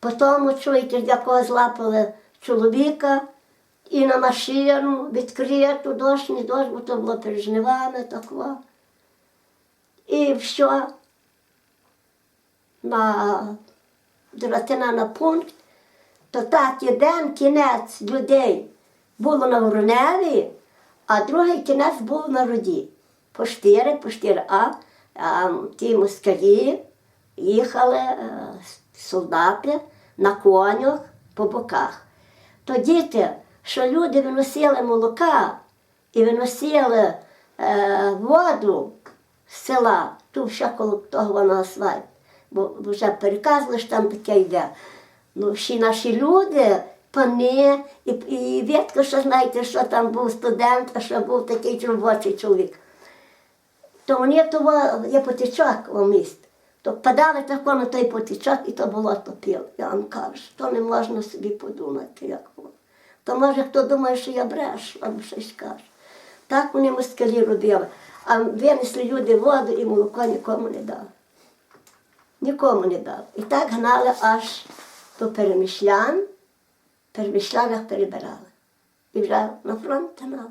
Потім, чуєте, якого злапали чоловіка і на машину відкриту, дощ, не дощ, бо то було перед жнивами такого. І все. На дратина на пункт, то так один кінець людей було на Вороневі, а другий кінець був на Руді. По штири, по штири. А, а ті москалі їхали е, солдати на конях по боках. То діти, що люди виносили молока і виносили е, воду з села, тут ще коло того на асфальт, бо вже переказували, що там таке йде. Ну, всі наші люди, пани, і, і Вітко, що знаєте, що там був студент, а що був такий робочий чоловік. То вони того є потічок у міст. То падали тако на той потічок і то було топіло. Я вам кажу, то не можна собі подумати, як було. То може хто думає, що я брешу, або щось каже. Так вони москалі робили. А винесли люди воду і молоко нікому не дали. Нікому не дали. І так гнали аж до перемишлян, в перемишлянах перебирали. І вже на фронт гнали.